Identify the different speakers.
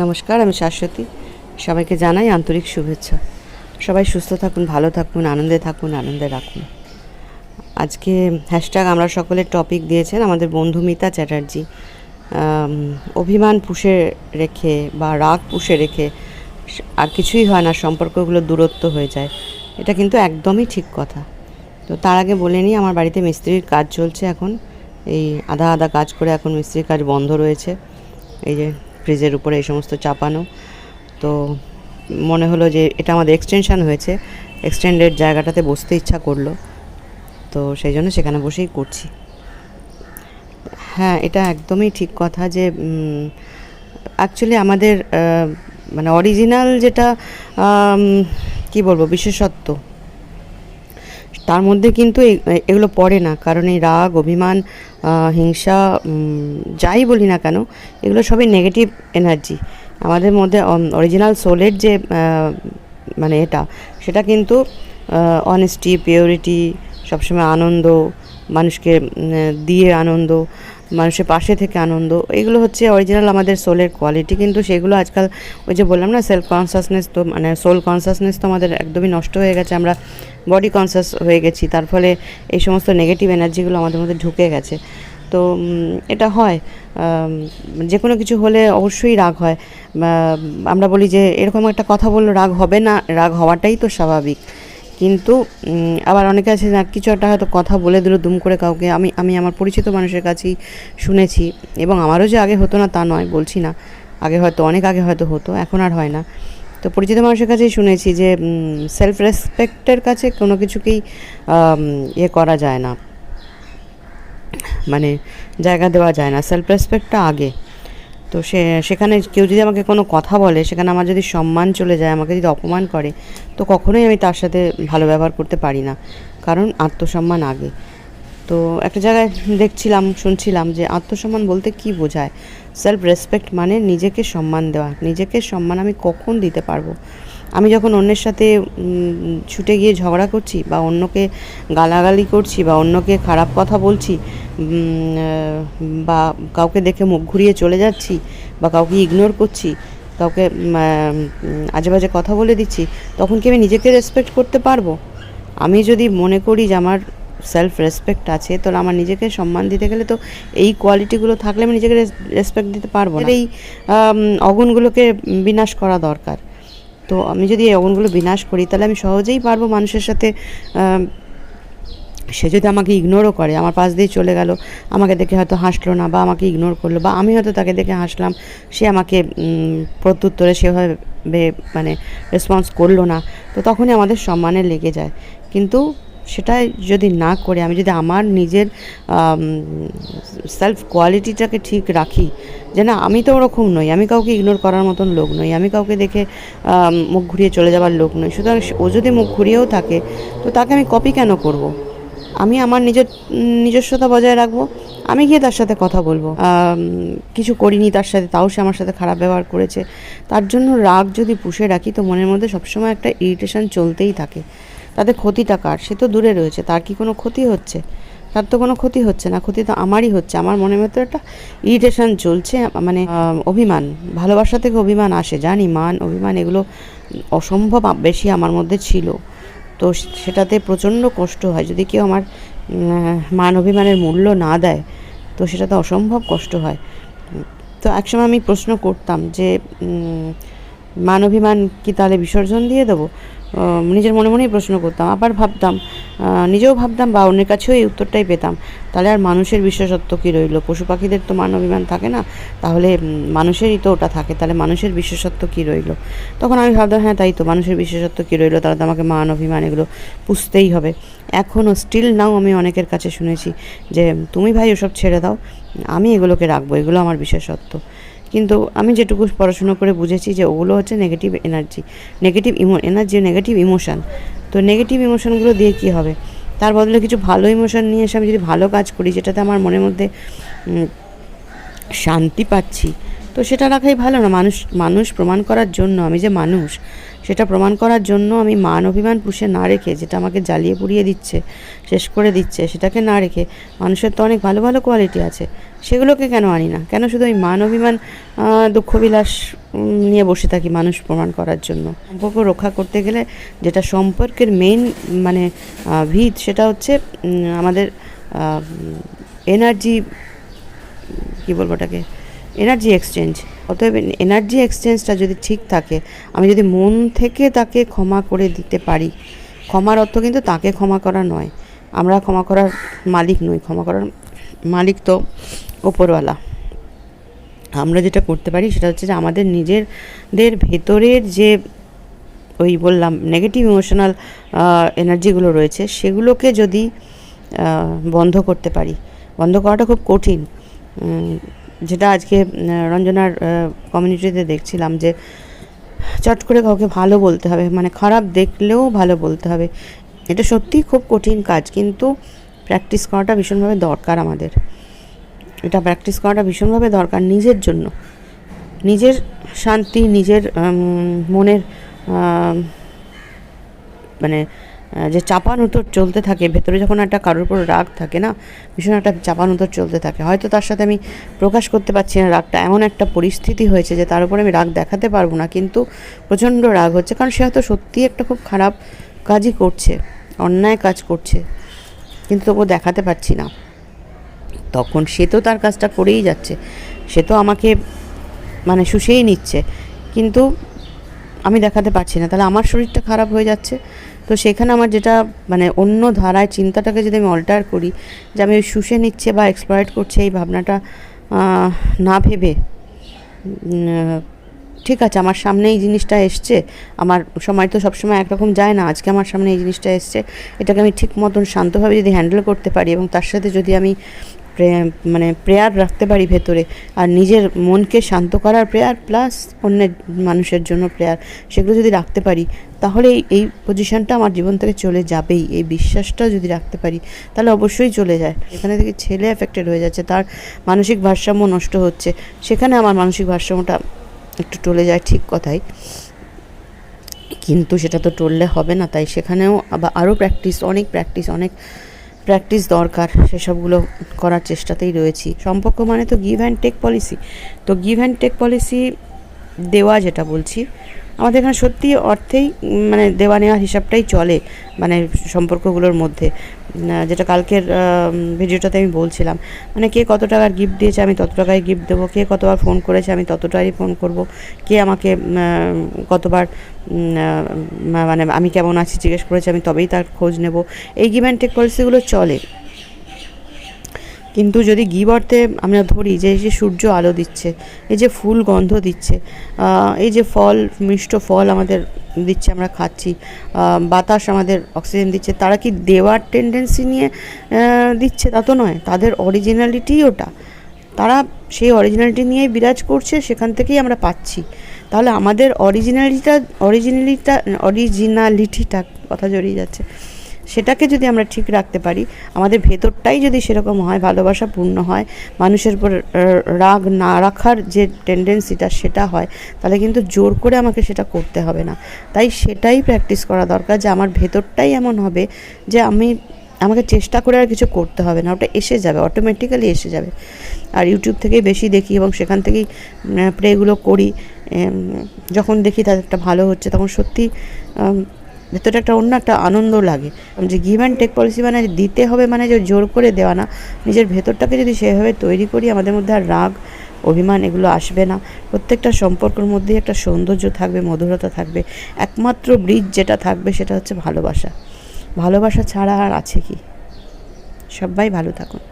Speaker 1: নমস্কার, আমি শাশ্বতী। সবাইকে জানাই আন্তরিক শুভেচ্ছা। সবাই সুস্থ থাকুন, ভালো থাকুন, আনন্দে থাকুন, আনন্দে রাখুন। আজকে হ্যাশট্যাগ আমরা সকলের টপিক দিয়েছেন আমাদের বন্ধু মিতা চ্যাটার্জি। অভিমান পুষে রেখে বা রাগ পুষে রেখে আর কিছুই হয় না, সম্পর্কগুলো দূরত্ব হয়ে যায়। এটা কিন্তু একদমই ঠিক কথা। তো তার আগে বলে নিই, আমার বাড়িতে মিস্ত্রির কাজ চলছে এখন। এই আধা আধা কাজ করে এখন মিস্ত্রির কাজ বন্ধ রয়েছে। এই যে ফ্রিজের উপরে এই সমস্ত চাপানো। তো মনে হলো যে এটা আমাদের এক্সটেনশান হয়েছে। এক্সটেন্ডেড জায়গাটাতে বসতে ইচ্ছা করল। তো সেই জন্য সেখানে বসেই করছি। হ্যাঁ এটা একদমই ঠিক কথা যে অ্যাকচুয়ালি আমাদের মানে অরিজিনাল যেটা কি বলব, বিশেষত্ব তার মধ্যে কিন্তু এগুলো পড়ে না। কারণ এই রাগ, অভিমান হিংসা যাই বলি না কেন, এগুলো সবই নেগেটিভ এনার্জি আমাদের মধ্যে অরিজিনাল সোলের যে মানে এটা, সেটা কিন্তু অনেস্টি পিওরিটি সবসময় আনন্দ, মানুষকে দিয়ে আনন্দ, মানুষের পাশে থেকে আনন্দ, এগুলো হচ্ছে অরিজিনাল আমাদের সোলের কোয়ালিটি কিন্তু সেগুলো আজকাল ওই যে বললাম না সেলফ কনসাসনেস তো মানে সোল কনসাসনেস তো আমাদের একদমই নষ্ট হয়ে গেছে, আমরা বডি কনসাস হয়ে গেছি, তার ফলে এই সমস্ত নেগেটিভ এনার্জিগুলো আমাদের মধ্যে ঢুকে গেছে। তো এটা হয় যে কোনো কিছু হলে অবশ্যই রাগ হয় আমরা বলি যে এরকম একটা কথা বলল রাগ হবে না, রাগ হওয়াটাই তো স্বাভাবিক। কিন্তু আবার অনেকে আছে না, কিছু একটা হয়তো কথা বলে দিল, দুম করে কাউকে। আমি আমি আমার পরিচিত মানুষের কাছেই শুনেছি এবং আমারও যে আগে হতো না তা নয়, বলছি না। আগে হয়তো, অনেক আগে হয়তো হতো, এখন আর হয় না। তো পরিচিত মানুষের কাছেই শুনেছি যে সেলফ রেসপেক্টের কাছে কোনো কিছুকেই ইয়ে করা যায় না। মানে জায়গা দেওয়া যায় না। সেলফ রেসপেক্টটা আগে। তো সে, সেখানে কেউ যদি আমাকে কোনো কথা বলে, সেখানে আমার যদি সম্মান চলে যায়, আমাকে যদি অপমান করে, তো কখনোই আমি তার সাথে ভালো ব্যবহার করতে পারি না। কারণ আত্মসম্মান আগে। তো একটা জায়গায় দেখছিলাম, শুনছিলাম যে আত্মসম্মান বলতে কি বোঝায়? সেলফ রেসপেক্ট মানে নিজেকে সম্মান দেওয়া। নিজেকে সম্মান আমি কখন দিতে পারব? আমি যখন অন্যের সাথে ছুটে গিয়ে ঝগড়া করছি বা অন্যকে গালাগালি করছি বা অন্যকে খারাপ কথা বলছি বা কাউকে দেখে মুখ ঘুরিয়ে চলে যাচ্ছি বা কাউকে ইগনোর করছি কাউকে আজে বাজে কথা বলে দিচ্ছি তখন কি আমি নিজেকে রেসপেক্ট করতে পারব? আমি যদি মনে করি যে আমার সেলফ রেসপেক্ট আছে তো আমার নিজেকে সম্মান দিতে গেলে তো এই কোয়ালিটিগুলো থাকলে আমি নিজেকে রেসপেক্ট দিতে পারব না। এই অগুণগুলোকে বিনাশ করা দরকার। তো আমি যদি এই অগুণগুলো বিনাশ করি, তাহলে আমি সহজেই পারব মানুষের সাথে সে যদি আমাকে ইগনোরও করে, আমার পাশ দিয়ে চলে গেল, আমাকে দেখে হয়তো হাসলো না বা আমাকে ইগনোর করল বা আমি হয়তো তাকে দেখে হাসলাম, সে আমাকে প্রত্যুত্তরে সেভাবে মানে রেসপন্স করল না, তো তখনই আমাদের সম্মানে লেগে যায়। কিন্তু সেটা যদি না করে, আমি যদি আমার নিজের সেলফ কোয়ালিটিটাকে ঠিক রাখি, যে না, আমি তো ওরকম নই, আমি কাউকে ইগনোর করার মতন লোক নই, আমি কাউকে দেখে মুখ ঘুরিয়ে চলে যাওয়ার লোক নই। সুতরাং ও যদি মুখ ঘুরিয়েও থাকে, তো তাকে আমি কপি কেন করব। আমি আমার নিজের, নিজস্বতা বজায় রাখব, আমি গিয়ে তার সাথে কথা বলব। কিছু করিনি তার সাথে, তাও সে আমার সাথে খারাপ ব্যবহার করেছে। তার জন্য রাগ যদি পুষে রাখি, তো মনের মধ্যে সবসময় একটা ইরিটেশন চলতেই থাকে। তাদের ক্ষতিটা কার? সে তো দূরে রয়েছে, তার কি কোনো ক্ষতি হচ্ছে? তার তো কোনো ক্ষতি হচ্ছে না, ক্ষতি তো আমারই হচ্ছে। আমার মনের মধ্যে একটা ইরিটেশন চলছে মানে অভিমান, ভালোবাসা থেকে অভিমান আসে, জানি, মান, অভিমান, এগুলো অসম্ভব বেশি আমার মধ্যে ছিল। তো সেটাতে প্রচণ্ড কষ্ট হয়, যদি কেউ আমার মান, অভিমানের মূল্য না দেয়, তো সেটাতে অসম্ভব কষ্ট হয়। তো একসময় আমি প্রশ্ন করতাম যে উম, মান অভিমান কি তাহলে বিসর্জন দিয়ে দেবো? নিজের মনে মনেই প্রশ্ন করতাম আবার ভাবতাম নিজেও ভাবতাম বা অন্যের কাছেও এই উত্তরটাই পেতাম। তাহলে আর মানুষের বিশেষত্ব কী রইল? পশু পাখিদের তো মান অভিমান থাকে না তাহলে মানুষেরই তো ওটা থাকে তাহলে মানুষের বিশেষত্ব কী রইল? তখন আমি ভাবতাম হ্যাঁ তাই তো মানুষের বিশেষত্ব কী রইল? তাহলে তো আমাকে মান অভিমান এগুলো পুষতেই হবে। এখনও স্টিল নাও আমি অনেকের কাছে শুনেছি যে তুমি ভাই ওসব ছেড়ে দাও আমি এগুলোকে রাখব এগুলো আমার বিশেষত্ব। কিন্তু আমি যেটুকু পড়াশুনো করে বুঝেছি যে ওগুলো হচ্ছে negative energy negative emo energy negative emotion তো নেগেটিভ ইমোশানগুলো দিয়ে কী হবে? তার বদলে কিছু ভালো ইমোশন নিয়ে এসে আমি যদি ভালো কাজ করি, যেটাতে আমার মনের মধ্যে শান্তি পাচ্ছি তো সেটা রাখাই ভালো না। মানুষ মানুষ প্রমাণ করার জন্য, আমি যে মানুষ, সেটা প্রমাণ করার জন্য আমি মান অভিমান পুষে না রেখে, যেটা আমাকে জ্বালিয়ে পুড়িয়ে দিচ্ছে, শেষ করে দিচ্ছে, সেটাকে না রেখে মানুষের তো অনেক ভালো ভালো কোয়ালিটি আছে। সেগুলোকে কেন আনি না? কেন শুধু ওই মান অভিমান দুঃখবিলাস নিয়ে বসে থাকি মানুষ প্রমাণ করার জন্য? সম্পর্ক রক্ষা করতে গেলে যেটা সম্পর্কের মেইন মানে ভিত, সেটা হচ্ছে আমাদের এনার্জি কী বলব ওটাকে? এনার্জি এক্সচেঞ্জ অতএব এনার্জি এক্সচেঞ্জটা যদি ঠিক থাকে, আমি যদি মন থেকে তাকে ক্ষমা করে দিতে পারি, ক্ষমার অর্থ কিন্তু তাকে ক্ষমা করা নয়। আমরা ক্ষমা করার মালিক নই, ক্ষমা করার মালিক তো ওপরওয়ালা আমরা যেটা করতে পারি সেটা হচ্ছে যে আমাদের নিজেদের ভেতরের যে ওই বললাম নেগেটিভ ইমোশনাল এনার্জিগুলো রয়েছে, সেগুলোকে যদি বন্ধ করতে পারি, বন্ধ করাটা খুব কঠিন। যেটা আজকে রঞ্জনার কমিউনিটিতে দেখছিলাম যে চট করে কাউকে ভালো বলতে হবে মানে খারাপ দেখলেও ভালো বলতে হবে। এটা সত্যিই খুব কঠিন কাজ, কিন্তু প্র্যাকটিস করাটা ভীষণভাবে দরকার আমাদের। এটা প্র্যাকটিস করাটা ভীষণভাবে দরকার নিজের জন্য। নিজের শান্তি, নিজের মনের মানে যে চাপানুতর চলতে থাকে, ভেতরে যখন একটা কারোর উপর রাগ থাকে না, ভীষণ একটা চাপানুতর চলতে থাকে। হয়তো তার সাথে আমি প্রকাশ করতে পারছি না, রাগটা এমন একটা পরিস্থিতি হয়েছে যে তার উপরে আমি রাগ দেখাতে পারব না, কিন্তু প্রচণ্ড রাগ হচ্ছে, কারণ সে হয়তো সত্যিই একটা খুব খারাপ কাজই করছে, অন্যায় কাজ করছে, কিন্তু তবুও দেখাতে পারছি না। তখন সে তো তার কাজটা করেই যাচ্ছে, সে তো আমাকে মানে শুষেই নিচ্ছে, কিন্তু আমি দেখাতে পারছি না, তাহলে আমার শরীরটা খারাপ হয়ে যাচ্ছে তো সেখানে আমার যেটা মানে অন্য ধারায় চিন্তাটাকে যদি আমি অল্টার করি, যে আমি ওই শুষে নিচ্ছে বা এক্সপ্লয়েট করছে এই ভাবনাটা না ভেবে ঠিক আছে, আমার সামনে এই জিনিসটা এসছে, আমার সময় তো সবসময় একরকম যায় না, আজকে আমার সামনে এই জিনিসটা এসছে, এটাকে আমি ঠিক মতন শান্তভাবে যদি হ্যান্ডেল করতে পারি এবং তার সাথে যদি আমি মানে প্রেয়ার রাখতে পারি ভেতরে। আর নিজের মনকে শান্ত করার প্রেয়ার প্লাস অন্যের মানুষের জন্য প্রেয়ার, সেগুলো যদি রাখতে পারি, তাহলে এই- পজিশনটা আমার জীবন থেকে চলে যাবেই। এই বিশ্বাসটা যদি রাখতে পারি, তাহলে অবশ্যই চলে যায়। এখানে থেকে ছেলে এফেক্টেড হয়ে যাচ্ছে, তার মানসিক ভারসাম্য নষ্ট হচ্ছে। সেখানে আমার মানসিক ভারসাম্যটা একটু টলে যায় ঠিক কথাই। কিন্তু সেটা তো টললে হবে না, তাই সেখানেও আবার আরও প্র্যাকটিস অনেক প্র্যাকটিস অনেক প্র্যাকটিস দরকার, সেসবগুলো করার চেষ্টাতেই রয়েছি। সম্পর্ক মানে তো গিভ অ্যান্ড টেক পলিসি তো গিভ অ্যান্ড টেক পলিসি দেওয়া যেটা বলছি আমাদের এখানে সত্যি অর্থেই মানে দেওয়া নেওয়ার হিসাবটাই চলে মানে সম্পর্কগুলোর মধ্যে। যেটা কালকের ভিডিওটাতে আমি বলছিলাম। মানে কে কত টাকার গিফট দিয়েছে আমি তত টাকায় গিফট দেবো, কে কতবার ফোন করেছে আমি ততটাই ফোন করব, কে আমাকে কতবার মানে আমি কেমন আছি জিজ্ঞেস করেছে আমি তবেই তার খোঁজ নেব। এই গিভ অ্যান্ড টেক পলিসিগুলো চলে। কিন্তু যদি গিভ অর্থে আমরা ধরি যে এই যে সূর্য আলো দিচ্ছে, এই যে ফুল গন্ধ দিচ্ছে এই যে ফল, মিষ্ট ফল আমাদের দিচ্ছে আমরা খাচ্ছি বাতাস আমাদের অক্সিজেন দিচ্ছে, তারা কি দেওয়ার টেন্ডেন্সি নিয়ে দিচ্ছে তা তো নয়, তাদের অরিজিনালিটি ওটা। তারা সেই অরিজিনালিটি নিয়েই বিরাজ করছে, সেখান থেকেই আমরা পাচ্ছি। তাহলে আমাদের অরিজিনালিটা অরিজিনালিটা অরিজিনালিটিটা কথা জড়িয়ে যাচ্ছে। সেটাকে যদি আমরা ঠিক রাখতে পারি, আমাদের ভেতরটাই যদি সেরকম হয় ভালোবাসা পূর্ণ হয়, মানুষের উপর রাগ না রাখার যে টেন্ডেন্সিটা সেটা হয়, তাহলে কিন্তু জোর করে আমাকে সেটা করতে হবে না। তাই সেটাই প্র্যাকটিস করা দরকার যে আমার ভেতরটাই এমন হবে যে আমি, আমাকে চেষ্টা করে আর কিছু করতে হবে না। ওটা এসে যাবে অটোমেটিক্যালি এসে যাবে। আর ইউটিউব থেকেই বেশি দেখি এবং সেখান থেকেই প্রেগুলো করি। যখন দেখি তাদের একটা ভালো হচ্ছে, তখন সত্যি ভেতরে একটা অন্য একটা আনন্দ লাগে। যে গিভ অ্যান্ড টেক পলিসি মানে দিতে হবে মানে যে জোর করে দেওয়া না, নিজের ভেতরটাকে যদি সেভাবে তৈরি করি, আমাদের মধ্যে আর রাগ, অভিমান এগুলো আসবে না। প্রত্যেকটা সম্পর্কের মধ্যেই একটা সৌন্দর্য থাকবে, মধুরতা থাকবে। একমাত্র ব্রিজ যেটা থাকবে সেটা হচ্ছে ভালোবাসা। ভালোবাসা ছাড়া আর আছে কি? সবাই ভালো থাকুন।